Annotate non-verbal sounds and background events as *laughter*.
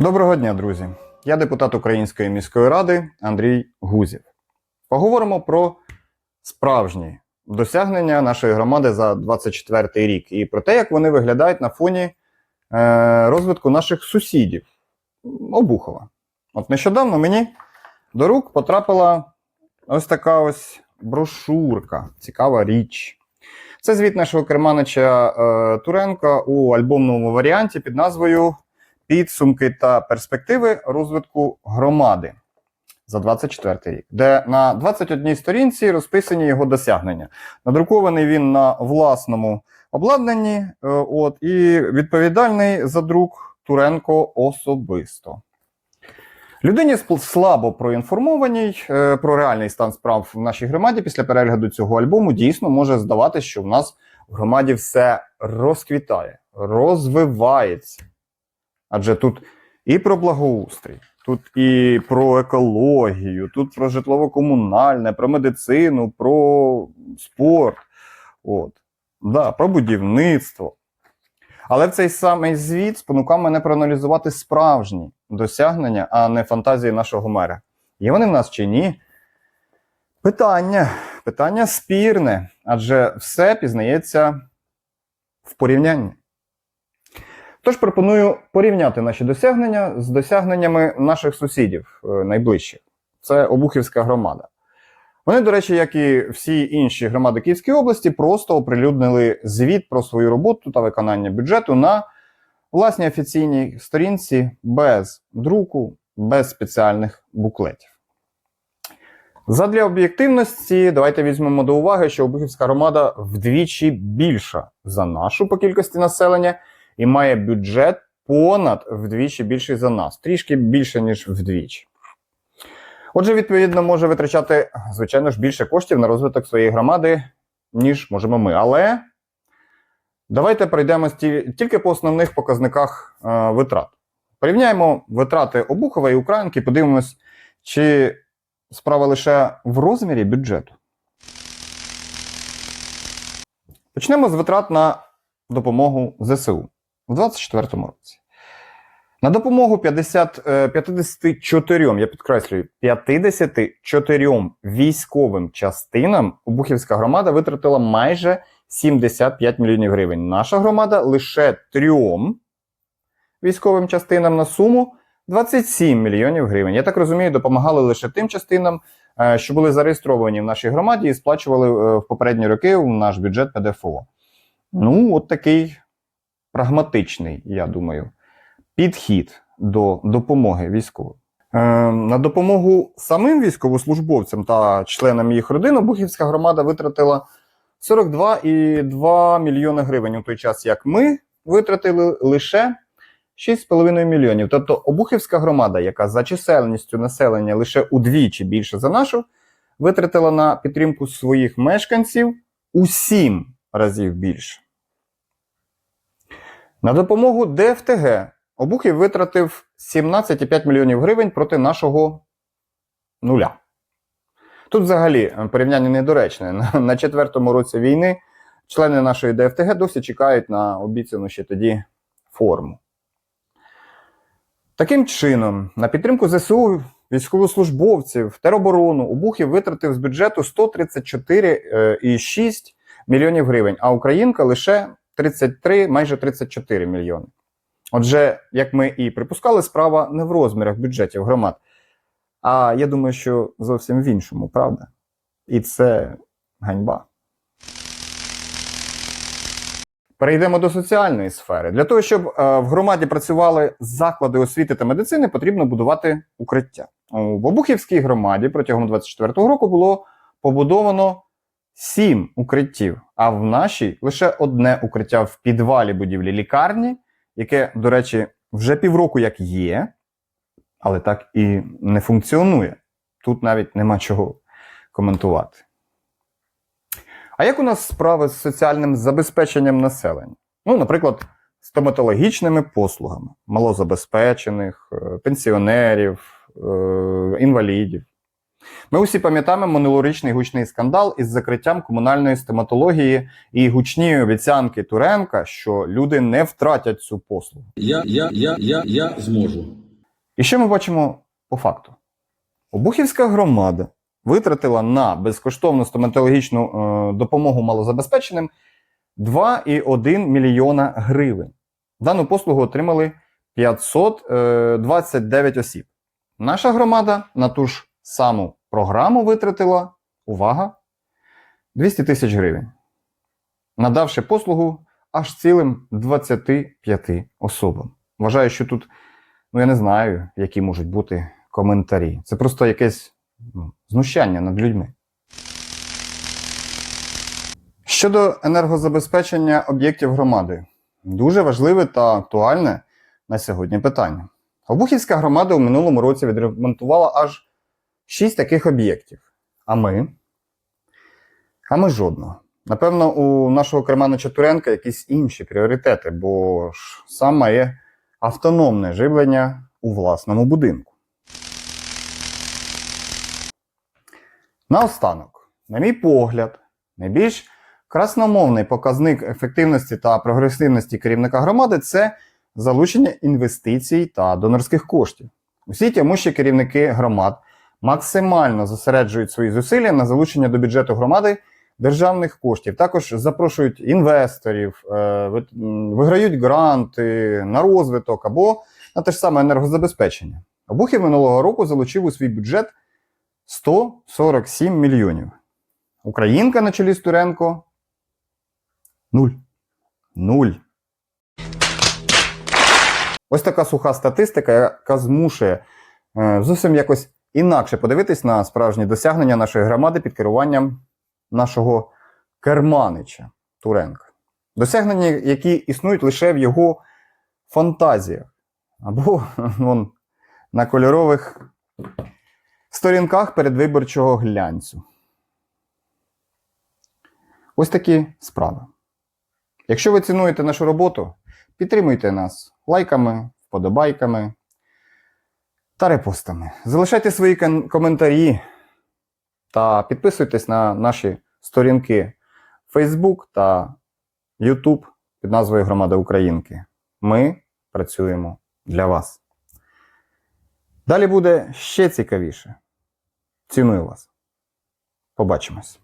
Доброго дня, друзі! Я депутат Української міської ради Андрій Гузів. Поговоримо про справжні досягнення нашої громади за 24 рік і про те, як вони виглядають на фоні е, розвитку наших сусідів Обухова. От нещодавно мені до рук потрапила ось така ось брошурка, цікава річ. Це звіт нашого керманича е, Туренка у альбомному варіанті під назвою Підсумки та перспективи розвитку громади за 24 рік, де на 21 сторінці розписані його досягнення. Надрукований він на власному обладнанні, е, от, і відповідальний за друк Туренко особисто. Людині слабо проінформованій е, про реальний стан справ в нашій громаді після перегляду цього альбому дійсно може здаватися, що в нас в громаді все розквітає, розвивається. Адже тут і про благоустрій, тут і про екологію, тут про житлово-комунальне, про медицину, про спорт, от, да, про будівництво. Але в цей самий звіт спонукав мене проаналізувати справжні досягнення, а не фантазії нашого мера. Є вони в нас чи ні? Питання. Питання спірне, адже все пізнається в порівнянні. Тож пропоную порівняти наші досягнення з досягненнями наших сусідів е, найближчих. Це Обухівська громада. Вони, до речі, як і всі інші громади Київської області, просто оприлюднили звіт про свою роботу та виконання бюджету на власній офіційній сторінці без друку, без спеціальних буклетів. Задля об'єктивності, давайте візьмемо до уваги, що Обухівська громада вдвічі більша за нашу по кількості населення і має бюджет понад вдвічі більший за нас, трішки більше, ніж вдвічі. Отже, відповідно, може витрачати, звичайно ж, більше коштів на розвиток своєї громади, ніж можемо ми. Але давайте пройдемось ті- тільки по основних показниках е, витрат. Порівняємо витрати Обухова і Українки, подивимось, чи справа лише в розмірі бюджету. Почнемо з витрат на допомогу ЗСУ у 2024 році. На допомогу 50, е, 54, я підкреслюю, 54 військовим частинам Обухівська громада витратила майже 75 мільйонів гривень. Наша громада лише трьом військовим частинам на суму 27 мільйонів гривень. Я так розумію, допомагали лише тим частинам, е, що були зареєстровані в нашій громаді і сплачували е, в попередні роки в наш бюджет ПДФО. Ну, от такий прагматичний, я думаю, підхід до допомоги військовим. Е, на допомогу самим військовослужбовцям та членам їх родин Обухівська громада витратила 42,2 мільйони гривень у той час, як ми витратили лише 6,5 мільйонів. Тобто Обухівська громада, яка за чисельністю населення лише удвічі більше за нашу, витратила на підтримку своїх мешканців у 7 разів більше. На допомогу ДФТГ Обухів витратив 17,5 мільйонів гривень проти нашого нуля. Тут взагалі е, порівняння недоречне. *laughs* На- четвертому році війни члени нашої ДФТГ досі чекають на обіцяну ще тоді форму. Таким чином, на підтримку ЗСУ, військовослужбовців, тероборону Обухів витратив з бюджету 134,6 мільйонів гривень, а Українка лише 33, майже 34 мільйони. Отже, як ми і припускали, справа не в розмірах бюджетів громад, а я думаю, що зовсім в іншому, правда? І це ганьба. Перейдемо до соціальної сфери. Для того, щоб е, в громаді працювали заклади освіти та медицини, потрібно будувати укриття. У Бобухівській громаді протягом 24-го року було побудовано сім укриттів, а в нашій лише одне укриття в підвалі будівлі лікарні, яке, до речі, вже півроку як є, але так і не функціонує. Тут навіть нема чого коментувати. А як у нас справи з соціальним забезпеченням населення? Ну, наприклад, стоматологічними послугами малозабезпечених, е, пенсіонерів, е, інвалідів. Ми усі пам'ятаємо минулорічний гучний скандал із закриттям комунальної стоматології і гучні обіцянки Туренка, що люди не втратять цю послугу. Я, я, я, я, я зможу. І що ми бачимо по факту? Обухівська громада витратила на безкоштовну стоматологічну е, допомогу малозабезпеченим 2,1 мільйона гривень. Дану послугу отримали 529 осіб. Наша громада на ту ж саму програму витратила, увага, 200 тисяч гривень, надавши послугу аж цілим 25 особам. Вважаю, що тут, ну я не знаю, які можуть бути коментарі. Це просто якесь ну, знущання над людьми. Щодо енергозабезпечення об'єктів громади, дуже важливе та актуальне на сьогодні питання. Обухівська громада у минулому році відремонтувала аж 6 таких об'єктів. А ми? А ми жодного. Напевно, у нашого Кермана Туренка якісь інші пріоритети, бо ж сам має автономне живлення у власному будинку. Наостанок, на мій погляд, найбільш красномовний показник ефективності та прогресивності керівника громади це залучення інвестицій та донорських коштів. Усі тямущі керівники громад максимально зосереджують свої зусилля на залучення до бюджету громади державних коштів. Також запрошують інвесторів, е, виграють гранти на розвиток або на те ж саме енергозабезпечення. Обухів минулого року залучив у свій бюджет 147 мільйонів. Українка на чолі з Туренко нуль. Нуль. Ось така суха статистика, яка змушує е, зовсім якось інакше подивитись на справжні досягнення нашої громади під керуванням нашого керманича Туренка. Досягнення, які існують лише в його фантазіях. Або *laughs* вон, на кольорових сторінках передвиборчого глянцю. Ось такі справи. Якщо ви цінуєте нашу роботу, підтримуйте нас лайками, вподобайками та репостами. Залишайте свої коментарі та підписуйтесь на наші сторінки Facebook та YouTube під назвою Громада Українки. Ми працюємо для вас. Далі буде ще цікавіше. Ціную вас. Побачимось.